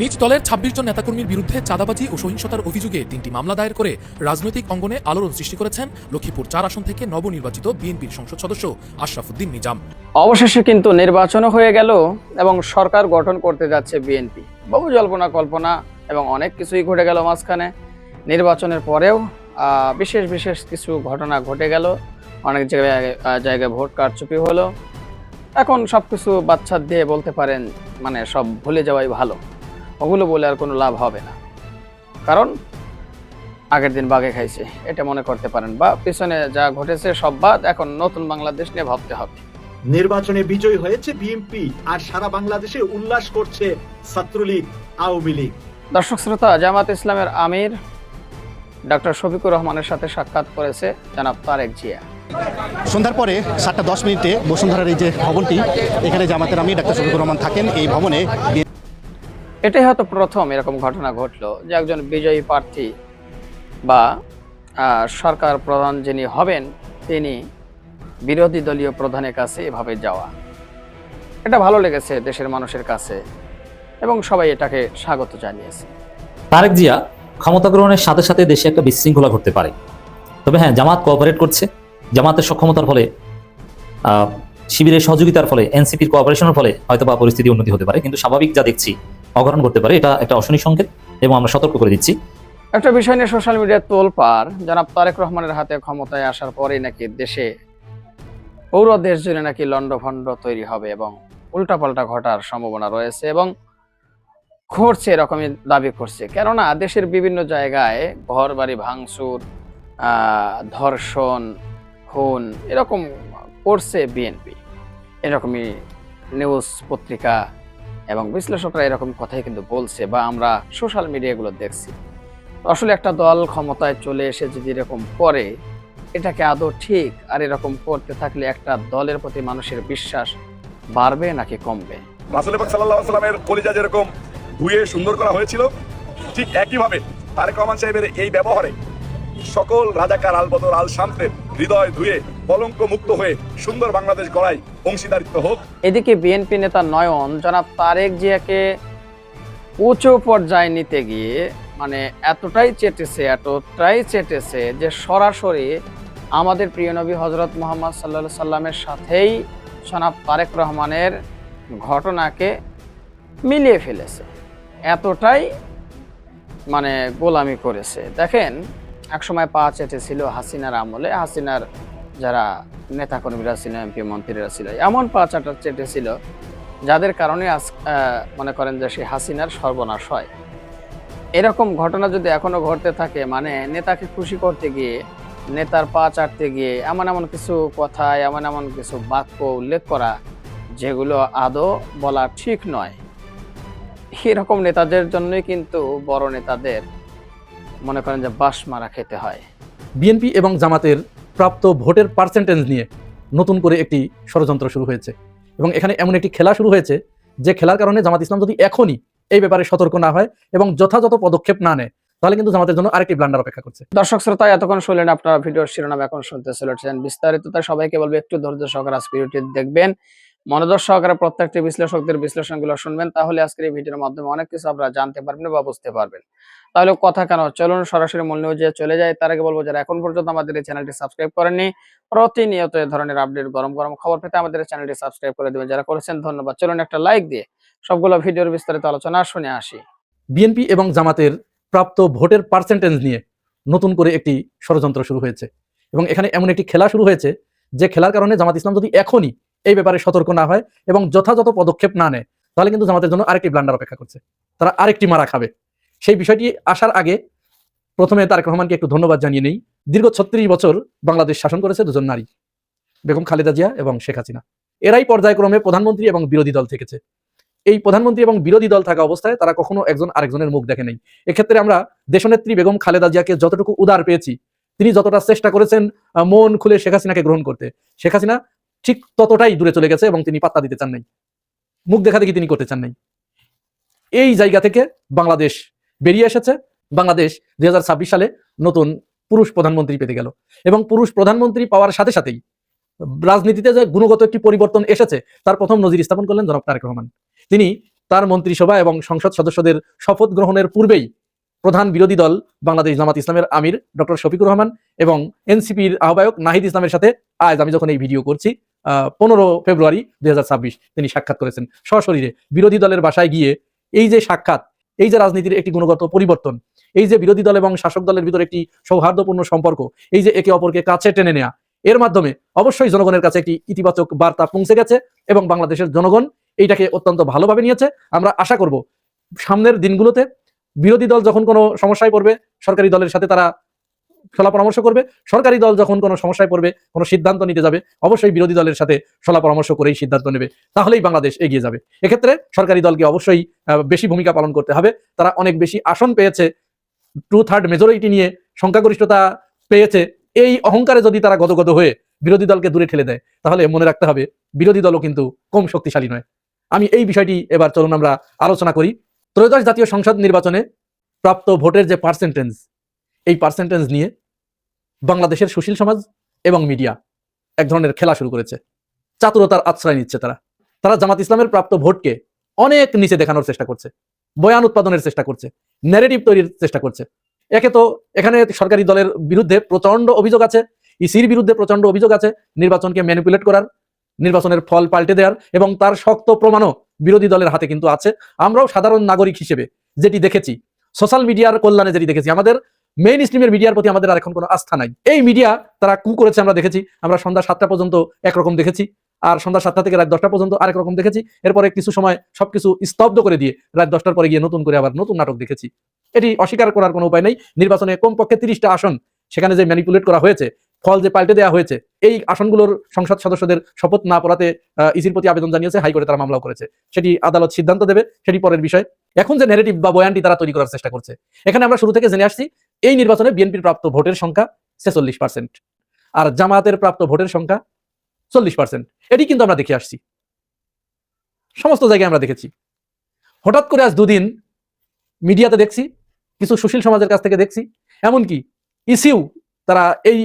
নিজ দলের ছাব্বিশ জন নেতাকর্মীর বিরুদ্ধে চাঁদাবাজি ও সহিংসতার অভিযোগে তিনটি মামলা দায়ের করে রাজনৈতিক অঙ্গনে আলোড়ন সৃষ্টি করেছেন লক্ষ্মীপুর চার আসন থেকে নবনির্বাচিত বিএনপির সংসদ সদস্য আশরাফুদ্দিন নিজাম। অবশেষে কিন্তু নির্বাচনও হয়ে গেল এবং সরকার গঠন করতে যাচ্ছে বিএনপি। বহু জল্পনা, কল্পনা এবং অনেক কিছুই ঘটে গেল মাঝখানে। নির্বাচনের পরেও বিশেষ বিশেষ কিছু ঘটনা ঘটে গেল। অনেক জায়গায় জায়গায় ভোট কারচুপি হলো। এখন সব কিছু বাচ্চা দিয়ে বলতে পারেন মানে সব ভুলে যাওয়াই ভালো। ওগুলো বলে আর কোনো লাভ হবে না। কারণ আগের দিন বাঘে খাইছে এটা মনে করতে পারেন। বা পিছনে যা ঘটেছে সব বাদ এখন নতুন বাংলাদেশ নিয়ে ভাবতে হবে। নির্বাচনে বিজয়ী হয়েছে বিএনপি আর সারা বাংলাদেশে উল্লাস করছে ছাত্রলীগ আওয়ামী লীগ। দর্শক শ্রোতা জামাত ইসলামের আমির ডক্টর শফিকুর রহমানের সাথে সাক্ষাৎ করেছে জনাব তারেক জিয়া। সন্ধ্যার পরে সাতটা দশ মিনিটে বসুন্ধরার এই যে ভবনটি এখানে জামাতের আমি ডাক্তার শফিকুর রহমান থাকেন। এই ভবনে এটাই হয়তো প্রথম এরকম ঘটনা ঘটলো যে একজন বিজয়ী প্রার্থী বা সরকার প্রধান যিনি হবেন, তিনি বিরোধী দলীয় প্রধানের কাছে এভাবে যাওয়া। এটা ভালো লেগেছে দেশের মানুষের কাছে এবং সবাই এটাকে স্বাগত জানিয়েছে। তারেক জিয়া ক্ষমতা গ্রহণের সাথে সাথে দেশে একটা বিশৃঙ্খলা ঘটতে পারে। তবে হ্যাঁ জামাত কোঅপারেট করছে। জামাতের সক্ষমতার ফলে শিবিরের সহযোগিতার ফলে, এনসিপির কোঅপারেশনের ফলে হয়তো বা পরিস্থিতি উন্নতি হতে পারে। কিন্তু স্বাভাবিক যা দেখছি অঘটন করতে পারে, এটা একটা অশনি সংকেত এবং আমরা সতর্ক করে দিচ্ছি। একটা বিষয় নিয়ে সোশ্যাল মিডিয়ায় তোলপার জনাব তারেক রহমানের হাতে ক্ষমতায় আসার পরেই নাকি দেশে পৌর দেশ জুড়ে নাকি লন্ডভন্ড তৈরি হবে এবং উল্টাপাল্টা ঘটার সম্ভাবনা রয়েছে এবং ঘটছে, এরকমই দাবি করছে। কেননা দেশের বিভিন্ন জায়গায় ঘর, বাড়ি ভাঙচুর ধর্ষণ, খুন, এরকম করছে বিএনপি। এরকমই নিউজ পত্রিকা এবং বিশ্লেষকরা এরকম কথাই কিন্তু বলছে বা আমরা সোশ্যাল মিডিয়াগুলো দেখছি। আসলে একটা দল ক্ষমতায় চলে এসে যদি এরকম করে, এটাকে আদৌ ঠিক আর এরকম করতে থাকলে একটা দলের প্রতি মানুষের বিশ্বাস বাড়বে নাকি কমবে? সাল্লামের কলিজা যেরকম ধুয়ে সুন্দর করা হয়েছিল, ঠিক একইভাবে তারেক রহমান সাহেবের এই ব্যবহারে সকল রাজাকার আল বদর আল শামতের হৃদয় ধুয়ে কলঙ্ক মুক্ত হয়ে সুন্দর বাংলাদেশ গড়াই অংশীদারিত্ব হোক। এদিকে বিএনপি নেতা নয়ন, জনাব তারেক জিয়াকে উঁচু পর্যায়ে নিতে গিয়ে মানে এতটাই চেটেছে এতটাই চেটেছে যে সরাসরি আমাদের প্রিয় নবী হজরত মোহাম্মদ সাল্লা সাল্লামের সাথেই জনাব তারেক রহমানের ঘটনাকে মিলিয়ে ফেলেছে। এতটাই মানে গোলামি করেছে। দেখেন, একসময় পা চেটেছিল হাসিনার আমলে। হাসিনার যারা নেতাকর্মীরা ছিল এমপি মন্ত্রীরা ছিল, এমন পা চাটা চেটেছিল যাদের কারণে আজ মনে করেন যে সেই হাসিনার সর্বনাশ হয়। এরকম ঘটনা যদি এখনও ঘটতে থাকে মানে নেতাকে খুশি করতে গিয়ে, নেতার পা চাটতে গিয়ে এমন এমন কিছু কথা, এমন এমন কিছু বাক্য উল্লেখ করা, যেগুলো আদৌ বলা ঠিক নয়। এরকম নেতাদের জন্যই কিন্তু বড় নেতাদের মনে করেন যে বাস মারা খেতে হয়। বিএনপি এবং জামাতের প্রাপ্ত ভোটের পার্সেন্টেজ নিয়ে নতুন করে একটি ষড়যন্ত্র শুরু হয়েছে। এবং এখানে এমন একটি খেলা শুরু হয়েছে, যে খেলার কারণে জামাত ইসলাম যদি এখনই এই ব্যাপারে সতর্ক না হয় এবং যথাযথ পদক্ষেপ না নেয়, তাহলে কিন্তু জামাতের জন্য আরেকটি ব্লান্ডার অপেক্ষা করছে। দর্শক শ্রোতা, এতক্ষণ শুনলেন আপনারা ভিডিওর শিরোনাম এখন শুনতে চলেছেন বিস্তারিত। তাই সবাইকে বলব একটু ধৈর্য সহকারে দেখবেন। মনোযোগ সহকারে প্রত্যেকটি বিশ্লেষকদের বিশ্লেষণগুলো শুনবেন, তাহলে আজকের এই ভিডিওর মাধ্যমে অনেক কিছু আপনারা জানতে পারবেন বা বুঝতে পারবেন। তাহলে কথা কেন? চলুন সরাসরি মূল নিউজে চলে যায় তার আগে বলব যারা এখন পর্যন্ত আমাদের এই চ্যানেলটি সাবস্ক্রাইব করেননি, প্রতিনিয়ত এই ধরনের আপডেট গরম গরম খবর পেতে আমাদের চ্যানেলটি সাবস্ক্রাইব করে দেবেন। যারা করেছেন, ধন্যবাদ। চলুন একটা লাইক দিয়ে সবগুলো ভিডিওর বিস্তারিত আলোচনা শুনে আসি। বিএনপি এবং জামাতের প্রাপ্ত ভোটের পার্সেন্টেজ নিয়ে নতুন করে একটি ষড়যন্ত্র শুরু হয়েছে। এবং এখানে এমন একটি খেলা শুরু হয়েছে, যে খেলার কারণে জামাত ইসলাম যদি এখনই এই ব্যাপারে সতর্ক না হয় এবং যথাযথ পদক্ষেপ না নেয়, তাহলে কিন্তু জামাতের জন্য আরেকটি ব্লান্ডার অপেক্ষা করছে। তারা আরেকটি মারা খাবে। সেই বিষয়টি আসার আগে প্রথমে তারেক রহমানকে একটু ধন্যবাদ জানিয়ে নেই। দীর্ঘ ছত্রিশ বছর বাংলাদেশ শাসন করেছে দুজন নারী, বেগম খালেদা জিয়া এবং শেখ হাসিনা। এরাই পর্যায়ক্রমে প্রধানমন্ত্রী এবং বিরোধী দল থেকেছে। এই প্রধানমন্ত্রী এবং বিরোধী দল থাকা অবস্থায় তারা কখনো একজন আরেকজনের মুখ দেখে নেই। এক্ষেত্রে আমরা দেশনেত্রী বেগম খালেদা জিয়াকে যতটুকু উদার পেয়েছি, তিনি যতটা চেষ্টা করেছেন মন খুলে শেখ হাসিনাকে গ্রহণ করতে। শেখ হাসিনা ঠিক ততটাই দূরে চলে গেছে এবং তিনি পাত্তা দিতে চান নাই। মুখ দেখা দেখি তিনি করতে চান নাই। এই জায়গা থেকে বাংলাদেশ বেরিয়ে এসেছে। বাংলাদেশ দুই হাজার ছাব্বিশ সালে নতুন পুরুষ প্রধানমন্ত্রী পেতে গেল এবং পুরুষ প্রধানমন্ত্রী পাওয়ার সাথে সাথেই রাজনীতিতে যে গুণগত একটি পরিবর্তন এসেছে, তার প্রথম নজির স্থাপন করলেন জনাব তারেক রহমান। তিনি তার মন্ত্রিসভা এবং সংসদ সদস্যদের শপথ গ্রহণের পূর্বেই প্রধান বিরোধী দল বাংলাদেশ জামাত ইসলামের আমির ডক্টর শফিকুর রহমান এবং এনসিপির আহ্বায়ক নাহিদ ইসলামের সাথে আজ আমি যখন এই ভিডিও করছি পনেরো ফেব্রুয়ারি দুই তিনি সাক্ষাৎ করেছেন। সশরীরে বিরোধী দলের বাসায় গিয়ে এই যে সাক্ষাৎ, এই যে রাজনীতির একটি গুণগত পরিবর্তন, এই যে বিরোধী দল এবং শাসক দলের ভিতরে একটি সৌহার্দ্যপূর্ণ সম্পর্ক, এই যে একে অপরকে কাছে টেনে নেয়া, এর মাধ্যমে অবশ্যই জনগণের কাছে একটি ইতিবাচক বার্তা পৌঁছে গেছে এবং বাংলাদেশের জনগণ এইটাকে অত্যন্ত ভালোভাবে নিয়েছে। আমরা আশা করব, সামনের দিনগুলোতে বিরোধী দল যখন কোনো সমস্যায় পড়বে, সরকারি দলের সাথে তারা সলা পরামর্শ করবে। সরকারি দল যখন কোনো সমস্যায় পড়বে, কোনো সিদ্ধান্ত নিতে যাবে, অবশ্যই বিরোধী দলের সাথে সলা পরামর্শ করেই সিদ্ধান্ত নেবে। তাহলেই বাংলাদেশ এগিয়ে যাবে। এক্ষেত্রে সরকারি দলকে অবশ্যই বেশি ভূমিকা পালন করতে হবে। তারা অনেক বেশি আসন পেয়েছে। টু থার্ড মেজরিটি নিয়ে সংখ্যাগরিষ্ঠতা পেয়েছে। এই অহংকারে যদি তারা গদগদ হয়ে বিরোধী দলকে দূরে ঠেলে দেয়, তাহলে মনে রাখতে হবে, বিরোধী দলও কিন্তু কম শক্তিশালী নয়। আমি এই বিষয়টি এবার চলুন আমরা আলোচনা করি। ত্রয়োদশ জাতীয় সংসদ নির্বাচনে প্রাপ্ত ভোটের যে পার্সেন্টেজ এই পার্সেন্টেজ নিয়ে বাংলাদেশের সুশীল সমাজ এবং মিডিয়া এক ধরনের খেলা শুরু করেছে। চাতুরতার আশ্রয় নিচ্ছে তারা। তারা জামাত ইসলামের প্রাপ্ত ভোটকে অনেক নিচে দেখানোর চেষ্টা করছে, বয়ান উৎপাদনের চেষ্টা করছে ন্যারেটিভ তৈরির চেষ্টা করছে। একে তো এখানে সরকারি দলের বিরুদ্ধে প্রচণ্ড অভিযোগ আছে, ইসির বিরুদ্ধে প্রচণ্ড অভিযোগ আছে, নির্বাচনকে ম্যানিপুলেট করার, নির্বাচনের ফল পাল্টে দেওয়ার এবং তার শক্ত প্রমাণও বিরোধী দলের হাতে কিন্তু আছে। আমরাও সাধারণ নাগরিক হিসেবে যেটি দেখেছি সোশ্যাল মিডিয়ার কল্যাণে যেটি দেখেছি, আমাদের মেইন স্ট্রিমের মিডিয়ার প্রতি আমাদের আর এখন কোনো আস্থা নাই। এই মিডিয়া তারা কু করেছে আমরা দেখেছি। আমরা সন্ধ্যা সাতটা পর্যন্ত একরকম দেখেছি। আর সন্ধ্যা সাতটা থেকে রাত দশটা পর্যন্ত আরেক রকম দেখেছি। এরপরে কিছু সময় সবকিছু স্তব্ধ করে দিয়ে রাত দশটার পরে গিয়ে নতুন করে আবার নতুন নাটক দেখেছি। এটি অস্বীকার করার কোনো উপায় নেই। নির্বাচনে কমপক্ষে তিরিশটা আসন সেখানে যে ম্যানিপুলেট করা হয়েছে, ফল যে পাল্টে দেওয়া হয়েছে, এই আসনগুলোর সংসদ সদস্যদের শপথ না পড়াতে ইসির প্রতি আবেদন জানিয়েছে, হাইকোর্টে তারা মামলাও করেছে। সেটি আদালত সিদ্ধান্ত দেবে, সেটি পরের বিষয়। এখন যে নেগেটিভ বা বয়ানটি তারা তৈরি করার চেষ্টা করছে। এখানে আমরা শুরু থেকে জেনে আসছি এই নির্বাচনে বিএনপির প্রাপ্ত ভোটের সংখ্যা ছেচল্লিশ পার্সেন্ট আর জামায়াতের প্রাপ্ত ভোটের সংখ্যা চল্লিশ পার্সেন্ট এটি কিন্তু আমরা দেখে আসছি। সমস্ত জায়গায় আমরা দেখেছি। হঠাৎ করে আজ দুদিন মিডিয়াতে দেখছি, কিছু সুশীল সমাজের কাছ থেকে দেখছি, এমনকি ইসিউ তারা এই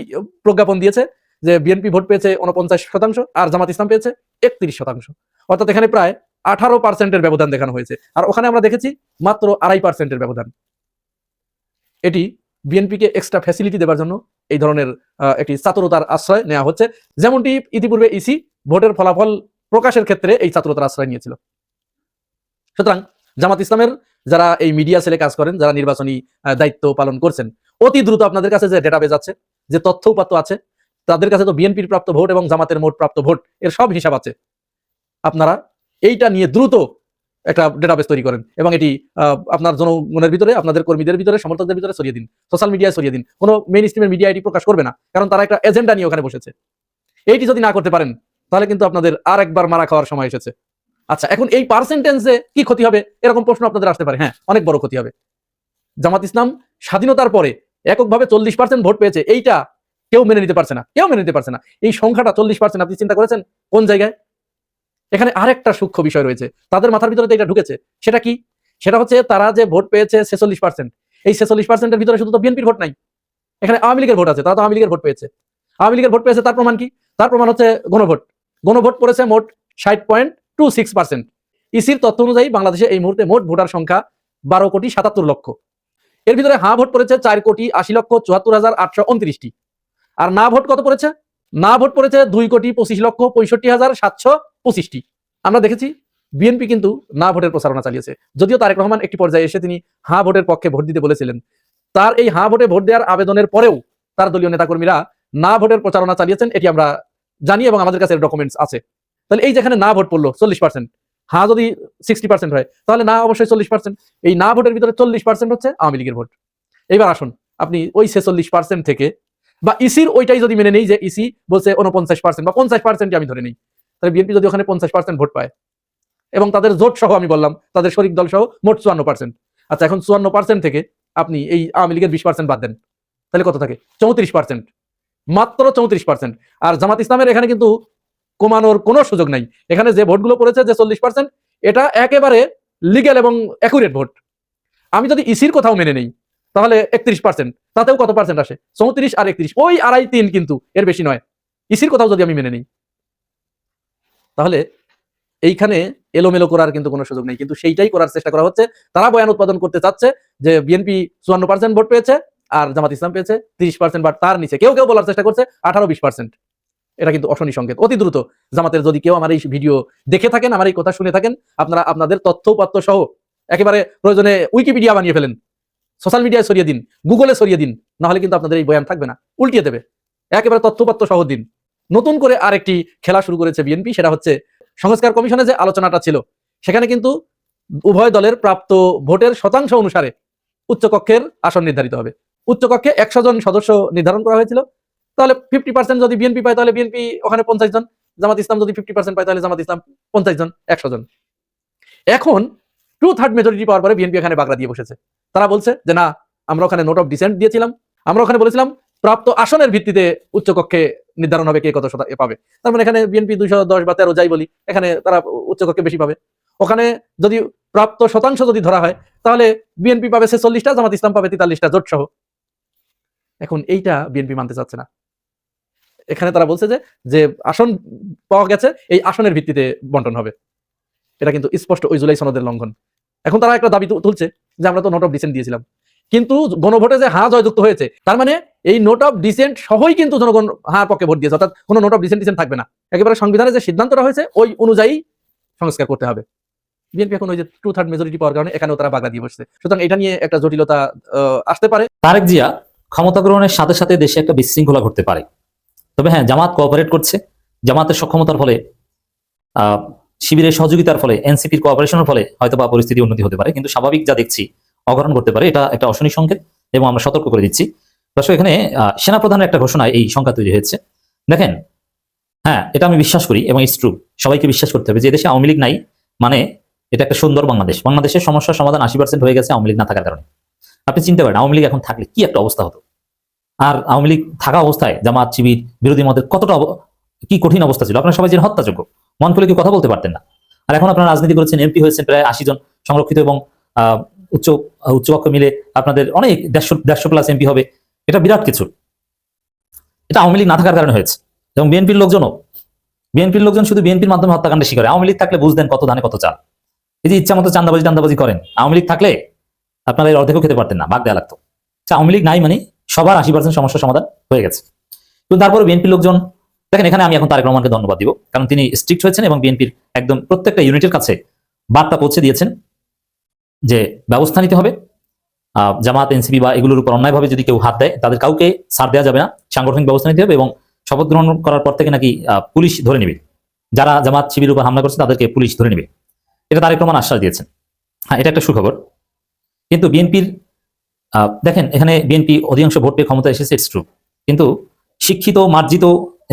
প্রজ্ঞাপন দিয়েছে যে বিএনপি ভোট পেয়েছে উনপঞ্চাশ শতাংশ আর জামাত ইসলাম পেয়েছে একত্রিশ শতাংশ। অর্থাৎ এখানে প্রায় আঠারো পার্সেন্টের ব্যবধান দেখানো হয়েছে। আর ওখানে আমরা দেখেছি মাত্র আড়াই পার্সেন্টের ব্যবধান। এটি বিএনপিকে এক্সট্রা ফ্যাসিলিটি দেওয়ার জন্য এই ধরনের একটি চাতুরতার আশ্রয় নেওয়া হচ্ছে। যেমনটি ইতিপূর্বে ইসি ভোটের ফলাফল প্রকাশের ক্ষেত্রে এই চাতুরতার আশ্রয় নিয়েছিল। সুতরাং জামাত ইসলামের যারা এই মিডিয়া সেলে কাজ করেন, যারা নির্বাচনী দায়িত্ব পালন করছেন, অতি দ্রুত আপনাদের কাছে যে ডেটাবেজ আছে, যে তথ্য উপাত্ত আছে, তাদের কাছে তো বিএনপির প্রাপ্ত ভোট এবং জামাতের মোট প্রাপ্ত ভোট, এর সব হিসাব আছে। আপনারা এইটা নিয়ে দ্রুত একটা ডেটাবেস তৈরি করেন এবং এটি আপনার জনগণের ভিতরে, আপনাদের কর্মীদের ভিতরে, সমর্থকদের ভিতরে ছড়িয়ে দিন সোশ্যাল মিডিয়ায় ছড়িয়ে দিন। কোনো মেইন স্ট্রিমের মিডিয়া এটি প্রকাশ করবে না, কারণ তারা একটা এজেন্ডা নিয়ে ওখানে বসেছে। এইটি যদি না করতে পারেন, তাহলে কিন্তু আপনাদের আর একবার মারা খাওয়ার সময় এসেছে। আচ্ছা এখন এই পার্সেন্টেন্সে কি ক্ষতি হবে? এরকম প্রশ্ন আপনাদের আসতে পারে। হ্যাঁ অনেক বড় ক্ষতি হবে। জামাত ইসলাম স্বাধীনতার পরে এককভাবে চল্লিশ পার্সেন্ট ভোট পেয়েছে, এইটা কেউ মেনে নিতে পারছে না। কেউ মেনে নিতে পারছে না। এই সংখ্যাটা চল্লিশ পার্সেন্ট আপনি চিন্তা করেছেন? কোন জায়গায়? এখানে আরেকটা সূক্ষ্ম বিষয় রয়েছে। তাদের মাথার ভিতরে এটা ঢুকেছে। সেটা কি? সেটা হচ্ছে তারা যে ভোট পেয়েছে ছেচল্লিশ পার্সেন্ট এই ছেচল্লিশ পার্সেন্টের ভিতরে শুধু তো বিএনপির ভোট নাই। এখানে আওয়ামী লীগের ভোট আছে, তারা তো আওয়ামী লীগের ভোট পেয়েছে। আওয়ামী লীগের ভোট পেয়েছে তার প্রমাণ কি? তার প্রমাণ হচ্ছে গণভোট। গণভোট পড়েছে মোট ষাট পয়েন্ট টু সিক্স পার্সেন্ট ইসির তথ্য অনুযায়ী বাংলাদেশে এই মুহূর্তে মোট ভোটার সংখ্যা বারো কোটি সাতাত্তর লক্ষ। এর ভিতরে হা ভোট পড়েছে চার কোটি আশি লক্ষ চুয়াত্তর হাজার আটশো উনত্রিশটি। আর না ভোট কত পড়েছে? না ভোট পড়েছে দুই কোটি পঁচিশ লক্ষ পঁয়ষট্টি হাজার সাতশো পঁচিশটি। আমরা দেখেছি বিএনপি কিন্তু না ভোটের প্রচারণা চালিয়েছে। যদিও তারেক রহমান একটি পর্যায়ে এসে তিনি হ্যাঁ ভোটের পক্ষে ভোট দিতে বলেছিলেন। তার এই হ্যাঁ ভোটে ভোট দেওয়ার আবেদনের পরেও তার দলীয় নেতাকর্মীরা না ভোটের প্রচারণা চালিয়েছেন, এটি আমরা জানি এবং আমাদের কাছে ডকুমেন্টস আছে। তাহলে এই যেখানে না ভোট পড়ল, চল্লিশ পার্সেন্ট হ্যাঁ যদি সিক্সটি পার্সেন্ট হয়, তাহলে না অবশ্যই চল্লিশ পার্সেন্ট এই না ভোটের ভিতরে চল্লিশ পার্সেন্ট হচ্ছে আওয়ামী লীগের ভোট। এইবার আসুন, আপনি ওই ছেচল্লিশ পার্সেন্ট থেকে বা ইসির ওইটাই যদি মেনে নেই যে ইসি বলছে উনপঞ্চাশ পার্সেন্ট বা পঞ্চাশ পার্সেন্ট আমি ধরে নেই। তাহলে বিএনপি যদি ওখানে পঞ্চাশ পার্সেন্ট ভোট পায়, এবং তাদের জোট সহ আমি বললাম, তাদের শরিক দল সহ মোট চুয়ান্ন পার্সেন্ট আচ্ছা এখন চুয়ান্ন পার্সেন্ট থেকে আপনি এই আওয়ামী লীগের বিশ পার্সেন্ট বাদ দেন, তাহলে কত থাকে? চৌত্রিশ পার্সেন্ট মাত্র চৌত্রিশ পার্সেন্ট আর জামাত ইসলামের এখানে কিন্তু কমানোর কোনো সুযোগ নাই। এখানে যে ভোটগুলো পড়েছে, যে চল্লিশ পার্সেন্ট এটা একেবারে লিগেল এবং অ্যাকুরেট ভোট। আমি যদি ইসির কোথাও মেনে নেই, তাহলে একত্রিশ পার্সেন্ট তাতেও কত পার্সেন্ট আসে? চৌত্রিশ আর একত্রিশ, ওই আড়াই তিন কিন্তু এর বেশি নয়। ইসির কোথাও যদি আমি মেনে নিই তাহলে এইখানে এলোমেলো করার কিন্তু কোনো সুযোগ নেই। কিন্তু সেইটাই করার চেষ্টা করা হচ্ছে। তারা বয়ান উৎপাদন করতে চাচ্ছে যে বিএনপি চুয়ান্ন পার্সেন্ট ভোট পেয়েছে আর জামাত ইসলাম পেয়েছে তিরিশ পার্সেন্ট বা তার নিচে। কেউ কেউ বলার চেষ্টা করছে আঠারো বিশ পার্সেন্ট এটা কিন্তু অশনি সংকেত। অতি দ্রুত জামাতের যদি কেউ আমার এই ভিডিও দেখে থাকেন, আমার এই কথা শুনে থাকেন, আপনারা আপনাদের তথ্য উপাত্ত সহ একেবারে প্রয়োজনে উইকিপিডিয়া বানিয়ে ফেলেন। সোশ্যাল মিডিয়ায় সরিয়ে দিন, গুগলে সরিয়ে দিন, নাহলে কিন্তু আপনাদের এই বয়ান থাকবে না, উল্টিয়ে দেবে। একেবারে তথ্যপাত্র সহ দিন। নতুন করে আরেকটি খেলা শুরু করেছে বিএনপি সেটা হচ্ছে সংস্কার কমিশনে যে আলোচনাটা ছিল, সেখানে কিন্তু উভয় দলের প্রাপ্ত ভোটের শতাংশ অনুসারে উচ্চকক্ষের আসন নির্ধারিত হবে। উচ্চকক্ষে একশো জন সদস্য নির্ধারণ করা হয়েছিল। তাহলে ফিফটি পার্সেন্ট যদি বিএনপি পায়, তাহলে বিএনপি ওখানে পঞ্চাশ জন, জামাত ইসলাম যদি ফিফটি পার্সেন্ট পায়, তাহলে জামাত ইসলাম পঞ্চাশ জন, একশো জন। এখন টু থার্ড মেজরিটি পাওয়ার পরে বিএনপি এখানে বাগড়া দিয়ে বসেছে। তারা বলছে যে, না, আমরা ওখানে নোট অফ ডিসেন্ট দিয়েছিলাম। আমরা ওখানে বলেছিলাম প্রাপ্ত আসনের ভিত্তিতে উচ্চকক্ষে নির্ধারণ হবে কে কত শতা পাবে। তার মানে এখানে বিএনপি দুইশো দশ বা তেরো যাই বলি, এখানে তারা উচ্চকক্ষে বেশি পাবে। ওখানে যদি প্রাপ্ত শতাংশ যদি ধরা হয়, তাহলে বিএনপি পাবে ছেচল্লিশটা, জামাত ইসলাম পাবে তেতাল্লিশটা জোট সহ এখন এইটা বিএনপি মানতে চাচ্ছে না। এখানে তারা বলছে যে যে আসন পাওয়া গেছে, এই আসনের ভিত্তিতে বন্টন হবে। এটা কিন্তু স্পষ্ট ওই জুলাই সনদের লঙ্ঘন। এখন তারা একটা দাবি তুলছে যে আমরা তো নোট অফ ডিসেন্ট দিয়েছিলাম। কিন্তু গণভোটে যে হা জয়যুক্ত হয়েছে, তার মানে এই নোট অফ ডিসেন্ট সহই কিন্তু জনগণ হার পক্ষে ভোট দিয়েছে, অর্থাৎ কোনো নোট অফ ডিসেন্ট ডিসেন্ট থাকবে না। একেবারে সংবিধানে যে সিদ্ধান্তটা হয়েছে, ওই অনুযায়ী সংস্কার করতে হবে। বিএনপি এখন ওই যে টু থার্ড মেজরিটি পাওয়ার কারণে এখানেও তারা বাগা দিয়ে বসছে। সুতরাং এটা নিয়ে একটা জটিলতা আসতে পারে। তারেক জিয়া ক্ষমতা গ্রহণের সাথে সাথে দেশে একটা বিশৃঙ্খলা ঘটতে পারে। তবে হ্যাঁ জামাত কোঅপারেট করছে। জামাতের সক্ষমতার ফলে শিবিরের সহযোগিতার ফলে, এনসিপির কোঅপারেশনের ফলে হয়তো বা পরিস্থিতি উন্নতি হতে পারে। কিন্তু স্বাভাবিক যা দেখছি অগ্রহণ করতে পারে, এটা একটা অশনি সংকেত এবং আমরা সতর্ক করে দিচ্ছি। দর্শক, এখানে সেনাপ্রধানের একটা ঘোষণায় এই সংখ্যা তৈরি হয়েছে। দেখেন হ্যাঁ এটা আমি বিশ্বাস করি এবং ইটস ট্রু সবাইকে বিশ্বাস করতে হবে যে দেশে আওয়ামী লীগ নাই মানে এটা একটা সুন্দর বাংলাদেশ। বাংলাদেশের সমস্যার সমাধান আশি পার্সেন্ট হয়ে গেছে আওয়ামী লীগ না থাকার কারণে। আপনি চিন্তা করেন, আওয়ামী লীগ এখন থাকলে কি একটা অবস্থা হতো? আর আওয়ামী লীগ থাকা অবস্থায়, জামাত, শিবির, বিরোধী মতের কতটা কি কঠিন অবস্থা ছিল? আপনারা সবাই যে হত্যাযোগ্য। মন খুলে কি কথা বলতে পারতেন না। আর এখন আপনারা রাজনীতি করেছেন এমপি হয়েছেন প্রায় আশি জন সংরক্ষিত এবং উচ্চ আহ, উচ্চকক্ষ মিলে আপনাদের অনেক দেড়শো দেড়শো প্লাস এমপি হবে। এটা বিরাট কিছু। এটা আওয়ামী লীগ না থাকার কারণে হয়েছে। এবং বিএনপির লোকজনও। বিএনপির লোকজন শুধু বিএনপির মাধ্যমে হত্যাকাণ্ডে শিকার। আওয়ামী লীগ থাকলে বুঝতেন কত দানে কত চাল। এই যে ইচ্ছা মতো চান্দাবাজি টান্দাবাজি করেন। আওয়ামী লীগ থাকলে আপনারা এর অর্ধেকও খেতে পারতেন না ভাগ দেওয়া লাগতো। আচ্ছা, আওয়ামী লীগ নাই মানে সবার আশি পার্সেন্ট সমস্যার সমাধান হয়ে গেছে। কিন্তু তারপরে বিএনপির লোকজন দেখেন এখানে আমি এখন তারেক রহমানকে ধন্যবাদ দিব। কারণ তিনি স্ট্রিক্ট হয়েছেন এবং বিএনপির একদম প্রত্যেকটা ইউনিটের কাছে বার্তা পৌঁছে দিয়েছেন। যে ব্যবস্থা নিতে হবে। জামাত এনসিপি বা এগুলোর উপর অন্যায়ভাবে যদি কেউ হাত দেয়, তাদের কাউকে ছাড় দেওয়া যাবে না। সাংগঠনিক ব্যবস্থা নিতে হবে এবং শপথ গ্রহণ করার পর থেকে নাকি পুলিশ ধরে নেবে। যারা জামাত শিবির উপর হামলা করছে, তাদেরকে পুলিশ ধরে নেবে। এটা তারেক রহমান আশ্বাস দিয়েছেন। হ্যাঁ এটা একটা সুখবর। কিন্তু বিএনপির দেখেন, এখানে বিএনপি অধিকাংশ ভোট পেয়ে ক্ষমতা এসেছে ইটস ট্রু কিন্তু শিক্ষিত, মার্জিত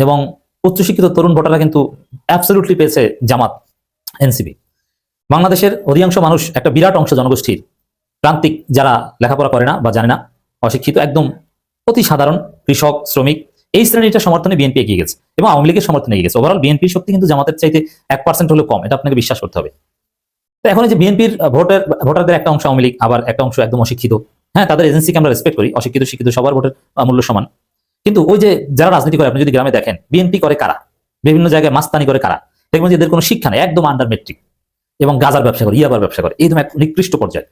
এবং উচ্চশিক্ষিত তরুণ ভোটাররা কিন্তু অ্যাবসলিউটলি পেয়েছে জামাত, এনসিপি। বাংলাদেশের অধিকাংশ মানুষ একটা বিরাট অংশ জনগোষ্ঠীর। প্রান্তিক যারা লেখাপড়া করে না বা জানে না, অশিক্ষিত একদম অতি সাধারণ কৃষক, শ্রমিক, এই শ্রেণীটা সমর্থনে বিএনপি এগিয়ে গেছে এবং আওয়ামী লীগের সমর্থনে এগিয়ে গেছে। ওভারঅল বিএনপির শক্তি কিন্তু জামাতের চাইতে এক পার্সেন্ট হলেও কম, এটা আপনাকে বিশ্বাস করতে হবে। তো এখন যে বিএনপির ভোটার, ভোটারদের একটা অংশ আওয়ামী লীগ, আবার একটা অংশ একদম অশিক্ষিত। হ্যাঁ তাদের এজেন্সিকে আমরা রেসপেক্ট করি, অশিক্ষিত, শিক্ষিত, সবার ভোটের মূল্য সমান। কিন্তু ওই যে যারা রাজনীতি করে, আপনি যদি গ্রামে দেখেন বিএনপি করে কারা? বিভিন্ন জায়গায় মাস্তানি করে কারা? দেখবেন যে এদের কোনো শিক্ষা নেই, একদম আন্ডার মেট্রিক এবং গাজার ব্যবসা করে, ইয়াবার ব্যবসা করে এইরকম এক নিকৃষ্ট পর্যায়ে।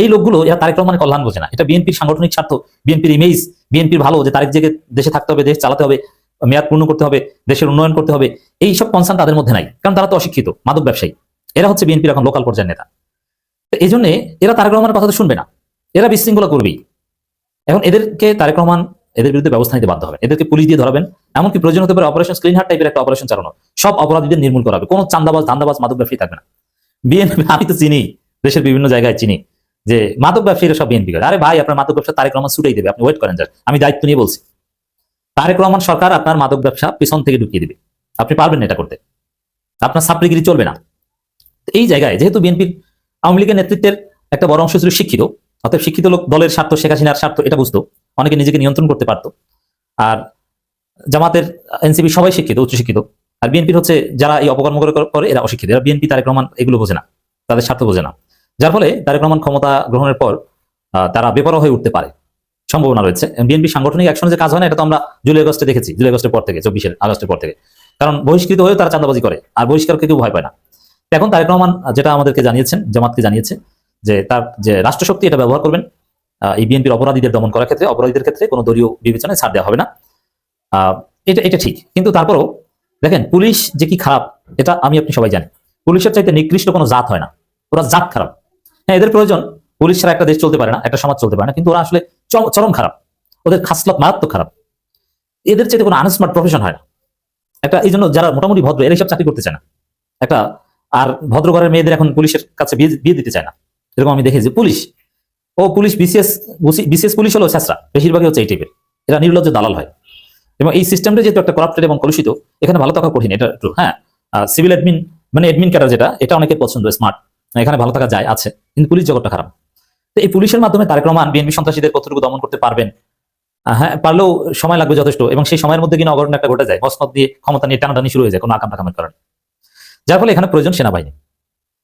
এই লোকগুলো, এরা তারেক রহমানের কল্যাণ বোঝে না। এটা বিএনপির সাংগঠনিক স্বার্থ, বিএনপির ইমেজ বিএনপির ভালো যে তারেক জেগে দেশে থাকতে হবে, দেশ চালাতে হবে, মেয়াদ পূর্ণ করতে হবে, দেশের উন্নয়ন করতে হবে, এই সব কনসার্ন তাদের মধ্যে নাই। কারণ তারা তো অশিক্ষিত, মাদক ব্যবসায়ী। এরা হচ্ছে বিএনপির এখন লোকাল পর্যায়ের নেতা। এই জন্য এরা তারেক রহমানের কথা তো শুনবে না। এরা বিশৃঙ্খলা করবেই। এখন এদেরকে তারেক রহমান এদের বিরুদ্ধে ব্যবস্থা নিতে বাধ্য হবে এদেরকে পুলিশ দিয়ে ধরাবেন। এমনকি প্রয়োজন হতে পারে অপারেশন স্ক্রিন হার্ট টাইপের একটা অপারেশন চালানো। সব অপরাধীদের নির্মূল করা হবে। কোনো চান্দাবাজ, ধান্দাবাজ, মাদক ব্যবসায়ী থাকবে না। বিএনপি আমি তো চিনি, দেশের বিভিন্ন জায়গায় চিনি, যে মাদক ব্যবসায়ীরা সব বিএনপি করে। আরে ভাই, আপনার মাদক ব্যবসা তারেক রহমান ছুটাই দেবে, আপনি ওয়েট করেন যান আমি দায়িত্ব নিয়ে বলছি। তারেক রহমান সরকার আপনার মাদক ব্যবসা পিছন থেকে ঢুকিয়ে দিবে। আপনি পারবেন এটা করতে। আপনার সাপ্রিগিরি চলবে না। এই জায়গায়, যেহেতু বিএনপির আওয়ামী লীগের নেতৃত্বের একটা বড় অংশ ছিল শিক্ষিত অর্থাৎ শিক্ষিত লোক দলের স্বার্থ, শেখ হাসিনার স্বার্থ, এটা বুঝতো। অনেকে নিজেকে নিয়ন্ত্রণ করতে পারতো। আর জামাতের, এনসিপি সবাই শিক্ষিত উচ্চশিক্ষিত আর বিএনপির হচ্ছে যারা এই অপকর্ম করে এরা অশিক্ষিত। এরা বিএনপি তারেক রহমান এগুলো বোঝে না। তাদের স্বার্থ বোঝে না। যার ফলে তারেক রহমান ক্ষমতা গ্রহণের পর তারা বেপরোয়া হয়ে উঠতে পারে। সম্ভাবনা রয়েছে। বিএনপি সাংগঠনিক অ্যাকশনে যে কাজ হয় না, এটা তো আমরা জুলাই আগস্টে দেখেছি, জুলাই আগস্টের পর থেকে চব্বিশের আগস্টের পর থেকে। কারণ বহিষ্কৃত হয়েও তারা চাঁদাবাজি করে, আর বহিষ্কারকে কেউ ভয় পায় না। এখন তারেক রহমান যেটা আমাদেরকে জানিয়েছেন, জামাতকে জানিয়েছে, যে তার, যে রাষ্ট্রশক্তি এটা ব্যবহার করবেন এই বিএনপির অপরাধীদের দমন করার ক্ষেত্রে, অপরাধীদের ক্ষেত্রে কোনো দলীয় বিবেচনায় ছাড় দেওয়া হবে না। এটা এটা ঠিক। কিন্তু তারপরও দেখেন, পুলিশ যে কি খারাপ, এটা আমি, আপনি সবাই জানি পুলিশের চাইতে নিকৃষ্ট কোনো জাত হয় না। ওরা জাত খারাপ। হ্যাঁ এদের প্রয়োজন, পুলিশ ছাড়া একটা দেশ চলতে পারে না, একটা সমাজ চলতে পারে না, কিন্তু ওরা আসলে চরম- খারাপ। ওদের খাসলত মারাত্মক খারাপ। এদের চাইতে কোনো আনস্মার্ট প্রফেশন হয় না। একটা, এই জন্য যারা মোটামুটি ভদ্র, এরা সব চাকরি করতে চায় না। একটা, আর ভদ্র ঘরের মেয়েদের এখন পুলিশের কাছে বিয়ে দিতে চায় না। এরকম আমি দেখেছি। পুলিশ, ও পুলিশ, বিসিএস বিসিএস পুলিশ হলো শেষরা, বেশিরভাগই হচ্ছে এই টাইপের এরা নির্লজ্জ দালাল হয়। এবং এই সিস্টেমটা যেহেতু একটা করাপ্টেড এবং কলুষিত, এখানে ভালো থাকা কঠিন, এটা একটু হ্যাঁ? সিভিল অ্যাডমিন মানে অ্যাডমিন ক্যাডার যেটা, এটা অনেকের পছন্দ স্মার্ট এখানে ভালো থাকা যায়, আছে, কিন্তু পুলিশ জগৎটা খারাপ। তো এই পুলিশের মাধ্যমে তারেক রহমান বিএনপি সন্ত্রাসীদের কতটুকু দমন করতে পারবেন? হ্যাঁ পারলেও সময় লাগবে যথেষ্ট, এবং সেই সময়ের মধ্যে কিনা অঘটন একটা ঘটে যায়, মসনদ দিয়ে ক্ষমতা নিয়ে টানাটানি শুরু হয়ে যায়, কোনো আকাম টাকামের কারণে। যার ফলে এখানে প্রয়োজন সেনাবাহিনী।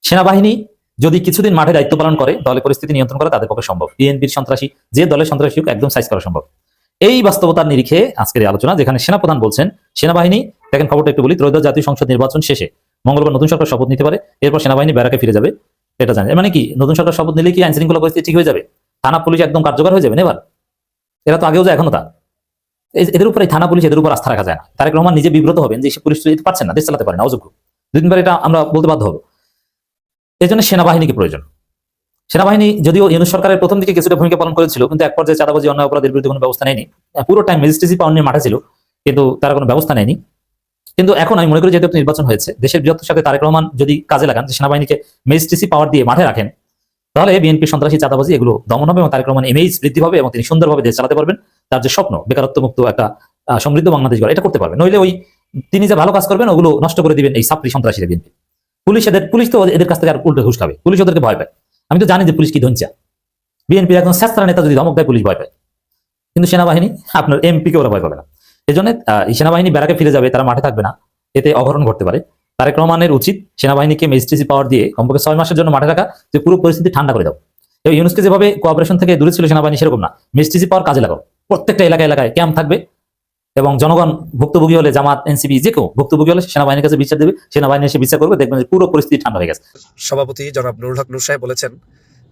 সেনাবাহিনী যদি কিছুদিন মাঠে দায়িত্ব পালন করে তাহলে পরিস্থিতি নিয়ন্ত্রণ করা তাদের পক্ষে সম্ভব। বিএনপির সন্ত্রাসী, যে দলের সন্ত্রাসী একদম সাইজ করা সম্ভব। এই বাস্তবতার নিরিখে আজকের আলোচনা, যেখানে সেনাপ্রধান বলছেন, সেনাবাহিনী, দেখেন খবরটা একটু বলি, ত্রয়োদশ জাতীয় সংসদ নির্বাচন শেষে মঙ্গলবার নতুন সরকার শপথ নিতে পারে, এরপর সেনাবাহিনী ব্যারাকে ফিরে যাবে, এটা জানেন। মানে কি, নতুন সরকার শপথ নিলে কি আইন শৃঙ্খলা পরিস্থিতি ঠিক হয়ে যাবে? থানা পুলিশ একদম কার্যকর হয়ে যাবে এবার? এরা তো আগেও যায়, এখনও তা। এদের উপর থানা পুলিশ এদের উপর আস্থা রাখা যায় না। তারেক রহমান নিজে বিব্রত হবেন যে সে পুলিশ যেতে পারছেন না, দেশ চালাতে পারে না, অযোগ্য। দুই তিনবার এটা আমরা বলতে বাধ্য হব। এই জন্য সেনাবাহিনীকে প্রয়োজন। সেনাবাহিনী যদিও ইউনুস সরকারের প্রথম দিকে কিছুটা ভূমিকা পালন করেছিল, কিন্তু এক পর্যায়ে চাঁদাবাজি অন্য অপরাধের বিরুদ্ধে কোনো ব্যবস্থা নেয়নি। পুরো টাইম ম্যাজিস্ট্রেসি পাওয়ার মাঠে ছিল, কিন্তু তারা কোনো ব্যবস্থা নেয়নি। কিন্তু এখন আমি মনে করি যেহেতু নির্বাচন হয়েছে, দেশের বৃহত্তর সাথে তারেক রহমান যদি কাজে লাগান, যে সেনাবাহিনীকে ম্যাজিস্ট্রেসি পাওয়ার দিয়ে মাঠে রাখেন, তাহলে বিএনপি সন্ত্রাসী, চাঁদাবাজি এগুলো দমন হবে এবং তারেক রহমান ইমেজ বৃদ্ধি হবে এবং তিনি সুন্দরভাবে দেশ চালাতে পারবেন। তার যে স্বপ্ন বেকারত্ব মুক্ত একটা সমৃদ্ধ বাংলাদেশ গড়া, এটা করতে পারবে। নইলে ওই তিনি যে ভালো কাজ করবেন, ওগুলো নষ্ট করে দিবেন এই সাপ্রি সন্ত্রাসীরা বিএনপি। পুলিশ এদের, পুলিশ তো এদের কাছ থেকে আর উল্টো ঘুষ খাবে। পুলিশ ওদেরকে ভয় পায়। আমি তো জানি যে পুলিশ কি ধনচা বিএনপির একজন স্যাস্তারা নেতা যদি ধমক দেয়, পুলিশ ভয় পায়। কিন্তু সেনাবাহিনী, আপনার এমপিকে ওরা ভয় পাবে না। এই জন্য সেনাবাহিনী ব্যারাকে ফিরে যাবে, তারা মাঠে থাকবে না। এতে অঘটন ঘটতে পারে। তারেক রহমানের উচিত সেনাবাহিনীকে ম্যাজিস্ট্রেসি পাওয়ার দিয়ে কমপক্ষে ছয় মাসের জন্য মাঠে রাখা যে পুরো পরিস্থিতি ঠান্ডা করে দাও। এবং ইউনুসকে যেভাবে কোঅপারেশন থেকে দূরে ছিল সেনাবাহিনী, সেরকম না। ম্যাজিস্ট্রেসি পাওয়ার কাজে লাগাও। প্রত্যেকটা এলাকায় এলাকায় ক্যাম্প থাকবে। এবং জনগণ ভুক্তভোগী হলে জামাত, এনসিপি, যে কেউ ভুক্তভোগী হলে সেনাবাহিনীর কাছে বিচার দেবে, সেনাবাহিনী এসে বিচার করবে, দেখবেন যে পুরো পরিস্থিতি ঠান্ডা হয়ে গেছে। সভাপতি জনাব নুরুল হক নূর সাহেব বলেছেন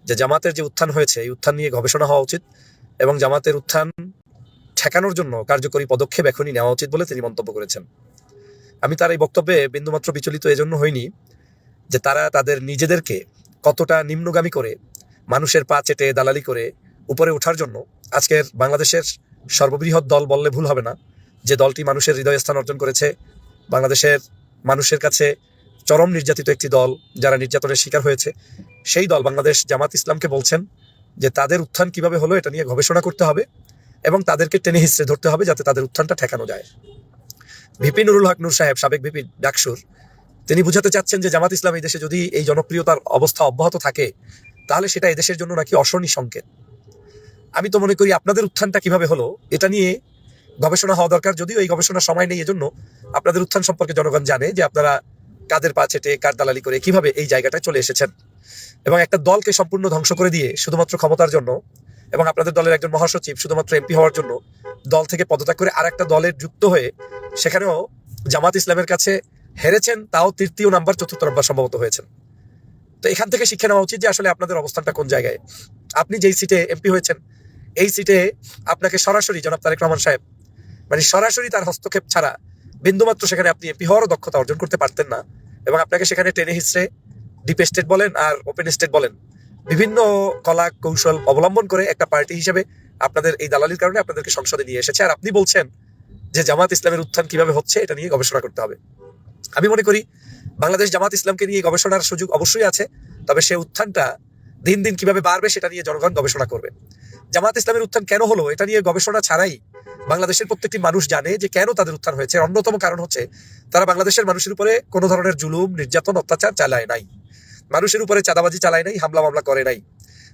যে জামাতের যে উত্থান হয়েছে, এই উত্থান নিয়ে গবেষণা হওয়া উচিত এবং জামাতের উত্থান ঠেকানোর জন্য কার্যকরী পদক্ষেপ এখনই নেওয়া উচিত বলে তিনি মন্তব্য করেছেন। আমি তার এই বক্তব্যে বিন্দুমাত্র বিচলিত এজন্য হইনি যে তারা তাদের নিজেদেরকে কতটা নিম্নগামী করে, মানুষের পা চেটে দালালি করে উপরে ওঠার জন্য আজকের বাংলাদেশের সর্ববৃহৎ দল বললে ভুল হবে না। যে দলটি মানুষের হৃদয়স্থান অর্জন করেছে, বাংলাদেশের মানুষের কাছে চরম নির্যাতিত একটি দল যারা নির্যাতনের শিকার হয়েছে, সেই দল বাংলাদেশ জামাত ইসলামকে বলছেন যে তাদের উত্থান কীভাবে হলো এটা নিয়ে গবেষণা করতে হবে এবং তাদেরকে টেনে হিসড়ে ধরতে হবে যাতে তাদের উত্থানটা ঠেকানো যায়। ভিপি নুরুল হক নূর সাহেব, সাবেক ভিপি ডাকসুর, তিনি বুঝাতে চাচ্ছেন যে জামাত ইসলাম এই দেশে যদি এই জনপ্রিয়তার অবস্থা অব্যাহত থাকে, তাহলে সেটা এদেশের জন্য নাকি অশনি সংকেত। আমি তো মনে করি আপনাদের উত্থানটা কীভাবে হলো, এটা নিয়ে গবেষণা হওয়া দরকার। যদিও এই গবেষণার সময় নেই, এজন্য আপনাদের উত্থান সম্পর্কে জনগণ জানে যে আপনারা কাদের পা চেটে কার দালালি করে কীভাবে এই জায়গাটায় চলে এসেছেন। এবং একটা দলকে সম্পূর্ণ ধ্বংস করে দিয়ে শুধুমাত্র ক্ষমতার জন্য এবং আপনাদের দলের একজন মহাসচিব শুধুমাত্র এমপি হওয়ার জন্য দল থেকে পদত্যাগ করে আর একটা দলের যুক্ত হয়ে সেখানেও জামাত ইসলামের কাছে হেরেছেন, তাও তৃতীয় নাম্বার, চতুর্থ নাম্বার সম্ভবত হয়েছেন। তো এখান থেকে শিক্ষা নেওয়া উচিত যে আসলে আপনাদের অবস্থানটা কোন জায়গায়। আপনি যেই সিটে এমপি হয়েছেন, এই সিটে আপনাকে সরাসরি জনাব তারেক রহমান সাহেব মানে সরাসরি তার হস্তক্ষেপ ছাড়া বিন্দুমাত্র সেখানে আপনি হওয়ারও দক্ষতা অর্জন করতে পারতেন না। এবং আপনাকে সেখানে টেনে হিসড়ে ডিপ স্টেট বলেন আর ওপেন স্টেট বলেন, বিভিন্ন কলা কৌশল অবলম্বন করে একটা পার্টি হিসেবে আপনাদের এই দালালির কারণে আপনাদেরকে সংসদে নিয়ে এসেছে। আর আপনি বলছেন যে জামাত ইসলামের উত্থান কীভাবে হচ্ছে, এটা নিয়ে গবেষণা করতে হবে। আমি মনে করি বাংলাদেশ জামাত ইসলামকে নিয়ে গবেষণার সুযোগ অবশ্যই আছে, তবে সে উত্থানটা দিন দিন কীভাবে বাড়বে সেটা নিয়ে জনগণ গবেষণা করবে। জামাত ইসলামের উত্থান কেন হলো, এটা নিয়ে গবেষণা ছাড়াই বাংলাদেশের প্রত্যেকটি মানুষ জানে যে কেন তাদের উত্থান হয়েছে। অন্যতম কারণ হচ্ছে, তারা বাংলাদেশের মানুষের উপরে কোনো ধরনের জুলুম, নির্যাতন, অত্যাচার চালায় নাই। মানুষের উপরে চাঁদাবাজি চালায় নাই, হামলা মামলা করে নাই।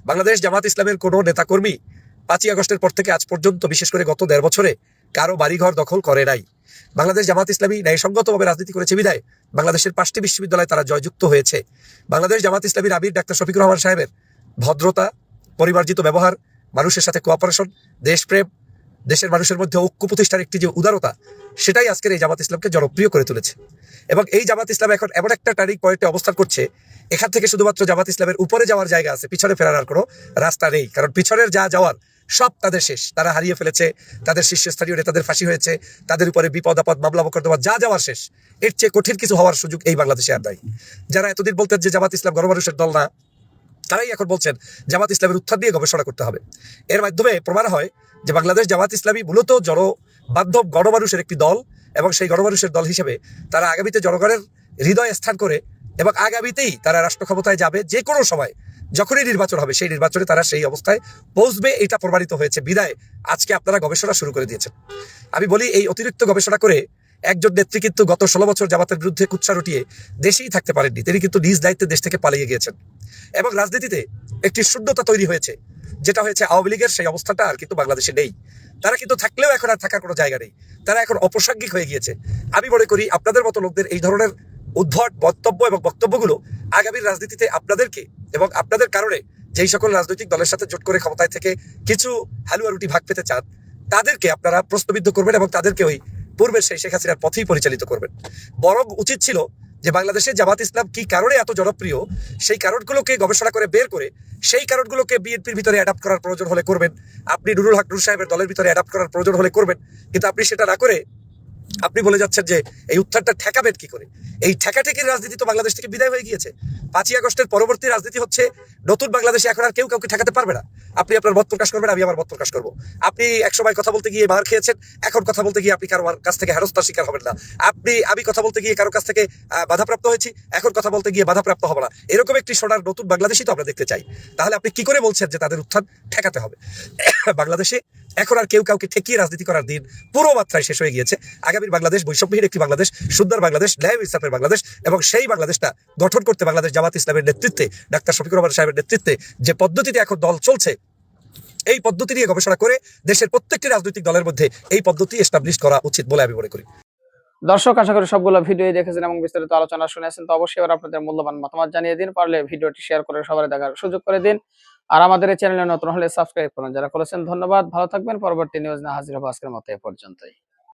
বাংলাদেশ জামাত ইসলামের কোনো নেতাকর্মী পাঁচই আগস্টের পর থেকে আজ পর্যন্ত, বিশেষ করে গত দেড় বছরে, কারও বাড়িঘর দখল করে নাই। বাংলাদেশ জামাত ইসলামী ন্যায়সঙ্গতভাবে রাজনীতি করেছে বিদায়। বাংলাদেশের পাঁচটি বিশ্ববিদ্যালয়ে তারা জয়যুক্ত হয়েছে। বাংলাদেশ জামাত ইসলামীর আবির ডাক্তার শফিকুর রহমান সাহেবের ভদ্রতা, পরিমার্জিত ব্যবহার, মানুষের সাথে কোঅপারেশন দেশপ্রেম দেশের মানুষের মধ্যে ঐক্য প্রতিষ্ঠার একটি যে উদারতা, সেটাই আজকের এই জামাত ইসলামকে জনপ্রিয় করে তুলেছে। এবং এই জামাত ইসলাম এখন এমন একটা টার্নিং পয়েন্টে অবস্থান করছে, এখান থেকে শুধুমাত্র জামাত ইসলামের উপরে যাওয়ার জায়গা আছে, পিছনে ফেরার কোনো রাস্তা নেই। কারণ পিছনের যা যাওয়ার, সব তাদের শেষ। তারা হারিয়ে ফেলেছে, তাদের শীর্ষস্থানীয় নেতাদের ফাঁসি হয়েছে, তাদের উপরে বিপদ, আপদ, মামলা, মোকদ্দমা, যা যাওয়ার শেষ। এর চেয়ে কঠিন কিছু হওয়ার সুযোগ এই বাংলাদেশে আর নাই। যারা এতদিন বলতেন যে জামাত ইসলাম গণমানুষের দল না তারাই এখন বলছেন, জামাত ইসলামের উত্থান নিয়ে গবেষণা করতে হবে। এর মাধ্যমে প্রমাণ হয় যে বাংলাদেশ জামাত ইসলামী মূলত জন বান্ধব গণমানুষের একটি দল এবং সেই গণমানুষের দল হিসেবে তারা আগামীতে জনগণের হৃদয় স্থান করে এবং আগামীতেই তারা রাষ্ট্র ক্ষমতায় যাবে যে কোনো সময়। যখনই নির্বাচন হবে, সেই নির্বাচনে তারা সেই অবস্থায় পৌঁছবে, এটা প্রমাণিত হয়েছে। বিদায়, আজকে আপনারা গবেষণা শুরু করে দিয়েছেন। আমি বলি, এই অতিরিক্ত গবেষণা করে একজন নেত্রী কিন্তু গত ষোলো বছর জামাতের বিরুদ্ধে কুচ্ছা রটিয়ে দেশেই থাকতে পারেননি। তিনি কিন্তু নিজ দায়িত্বে দেশ থেকে পালিয়ে গিয়েছেন। এবং রাজনীতিতে একটি শূন্যতা তৈরি হয়েছে, যেটা হয়েছে আওয়ামী লীগের সেই অবস্থাটা আর কিন্তু বাংলাদেশে নেই। তারা কিন্তু থাকলেও এখন আর থাকার কোনো জায়গা নেই। তারা এখন অপ্রাসঙ্গিক হয়ে গিয়েছে। আমি মনে করি আপনাদের মতো লোকদের এই ধরনের উদ্ভট বক্তব্য এবং বক্তব্যগুলো আগামীর রাজনীতিতে আপনাদেরকে এবং আপনাদের কারণে যেই সকল রাজনৈতিক দলের সাথে জোট করে ক্ষমতায় থেকে কিছু হালুয়া রুটি ভাগ পেতে চান, তাদেরকে আপনারা প্রশ্নবিদ্ধ করবেন এবং তাদেরকে ওই পূর্বের সেই শেখ হাসিনার পথেই পরিচালিত করবেন। বরং উচিত ছিল যে বাংলাদেশে জামাত ইসলাম কি কারণে এত জনপ্রিয়, সেই কারণগুলোকে গবেষণা করে বের করে সেই কারণগুলোকে বিএনপির ভিতরে অ্যাডাপ্ট করার প্রয়োজন হলে করবেন। আপনি নুরুল হক নুর সাহেবের দলের ভিতরে অ্যাডাপ্ট করার প্রয়োজন হলে করবেন। কিন্তু আপনি সেটা না করে আপনি বলে যাচ্ছেন যে এই উত্থানটা ঠেকাবেন কি করে? এই ঠেকাঠেকির রাজনীতি তো বাংলাদেশ থেকে বিদায় হয়ে গিয়েছে। পাঁচই আগস্টের পরবর্তী রাজনীতি হচ্ছে নতুন বাংলাদেশে এখন আর কেউ কাউকে ঠেকাতে পারবে না। আপনি আপনার মত প্রকাশ করবেন, আমি আমার মত প্রকাশ করব। আপনি একসময় কথা বলতে গিয়ে মার খেয়েছেন, এখন কথা বলতে গিয়ে আপনি কারও কাছ থেকে হেরস্তার শিকার হবেন না। আপনি, আমি কথা বলতে গিয়ে কারও কাছ থেকে বাধাপ্রাপ্ত হয়েছি, এখন কথা বলতে গিয়ে বাধাপ্রাপ্ত হবে না। এরকম একটি সোনার নতুন বাংলাদেশই তো আমরা দেখতে চাই। তাহলে আপনি কি করে বলছেন যে তাদের উত্থান ঠেকাতে হবে? বাংলাদেশে এখন আর কেউ কাউকে ঠেকিয়ে রাজনীতি করার দিন পুরো মাত্রায় শেষ হয়ে গিয়েছে। আগামীর বাংলাদেশ বৈষম্যহীন একটি বাংলাদেশ, সুন্দর বাংলাদেশ, ন্যায় ইনসাফের বাংলাদেশ এবং সেই বাংলাদেশটা গঠন করতে বাংলাদেশ জামাত ইসলামের নেতৃত্বে, ডাক্তার শফিকুর রহমান সাহেবের নেতৃত্বে যে পদ্ধতিতে এখন দল চলছে, এই পদ্ধতি নিয়ে গবেষণা করে দেশের প্রত্যেকটি রাজনৈতিক দলের মধ্যে এই পদ্ধতি এস্টাবলিশ করা উচিত বলে আমি মনে করি। দর্শক, আশা করি সবগুলো ভিডিও দেখেছেন এবং বিস্তারিত আলোচনা শুনেছেন। তো অবশ্যই আপনাদের মূল্যবান মতামত জানিয়ে দিন। পারলে ভিডিওটি শেয়ার করে সবাই দেখার সুযোগ করে দিন। আর আমাদের এই চ্যানেলে নতুন হলে সাবস্ক্রাইব করুন। যারা করেছেন ধন্যবাদ। ভালো থাকবেন। পরবর্তী নিউজ না হাজির হব আজকের মতো এ পর্যন্তই।